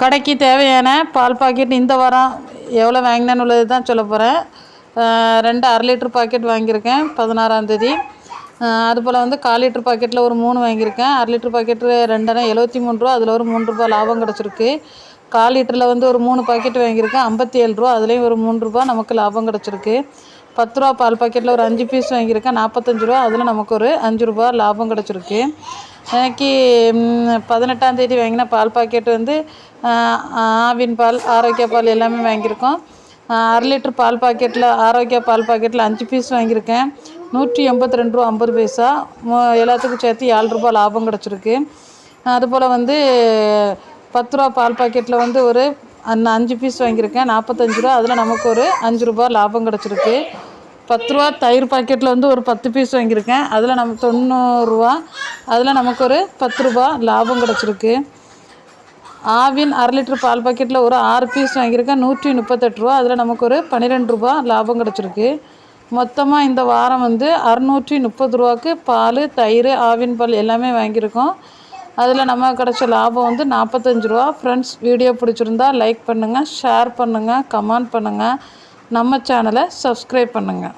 கடைக்கு தேவையான பால் பாக்கெட் இந்த வாரம் எவ்வளோ வாங்கினேன்னு உள்ளது தான் சொல்ல போகிறேன் ரெண்டு அரை லிட்ரு பாக்கெட் வாங்கியிருக்கேன் பதினாறாந்தேதி அதுபோல் வந்து கால் லிட்ரு பாக்கெட்டில் ஒரு மூணு வாங்கியிருக்கேன். அரை லிட்ரு பாக்கெட்டு ரெண்டரை எழுபத்தி மூணு ரூபா அதில் ஒரு மூணு ரூபா லாபம் கிடச்சிருக்கு. கால் லிட்டரில் வந்து ஒரு மூணு பாக்கெட் வாங்கியிருக்கேன். ஐம்பத்தி ஏழு ரூபா. அதுலேயும் ஒரு மூணு ரூபா நமக்கு லாபம் கிடச்சிருக்கு. பத்து ரூபா பால் பாக்கெட்டில் ஒரு அஞ்சு பீஸ் வாங்கியிருக்கேன். நாற்பத்தஞ்சு ரூபா. அதில் நமக்கு ஒரு அஞ்சு ரூபா லாபம் கிடச்சிருக்கு. எனக்கு பதினெட்டாம் தேதி வாங்கின பால் பாக்கெட் வந்து ஆவின் பால் ஆரோக்கிய பால் எல்லாமே வாங்கியிருக்கோம். அரை லிட்டர் பால் பாக்கெட்டில் ஆரோக்கிய பால் பாக்கெட்டில் அஞ்சு பீஸ் வாங்கியிருக்கேன். நூற்றி எண்பத்தி ரெண்டு ரூபா ஐம்பது பைசா. எல்லாத்துக்கும் சேர்த்து ஏழு ரூபா லாபம் கிடச்சிருக்கு. அதுபோல் வந்து பத்து ரூபா பால் பாக்கெட்டில் வந்து ஒரு அந்த அஞ்சு பீஸ் வாங்கியிருக்கேன். நாற்பத்தஞ்சு ரூபா. அதில் நமக்கு ஒரு அஞ்சு ரூபா லாபம் கிடச்சிருக்கு. பத்து ரூபா தயிர் பாக்கெட்டில் வந்து ஒரு பத்து பீஸ் வாங்கியிருக்கேன். அதில் நம்ம தொண்ணூறுரூவா அதில் நமக்கு ஒரு பத்து ரூபா லாபம் கிடச்சிருக்கு. ஆவின் அரை லிட்டர் பால் பாக்கெட்டில் ஒரு ஆறு பீஸ் வாங்கியிருக்கேன். நூற்றி முப்பத்தெட்டு ரூபா. அதில் நமக்கு ஒரு பன்னிரெண்டு ரூபா லாபம் கிடச்சிருக்கு. மொத்தமாக இந்த வாரம் வந்து அறநூற்றி முப்பது ரூபாக்கு பால் தயிர் ஆவின் பால் எல்லாமே வாங்கியிருக்கோம். அதில் நம்ம கிடச்ச லாபம் வந்து நாற்பத்தஞ்சு ரூபா. ஃப்ரெண்ட்ஸ் வீடியோ பிடிச்சிருந்தா லைக் பண்ணுங்கள் ஷேர் பண்ணுங்கள் கமெண்ட் பண்ணுங்கள் நம்ம சேனலை சப்ஸ்கிரைப் பண்ணுங்கள்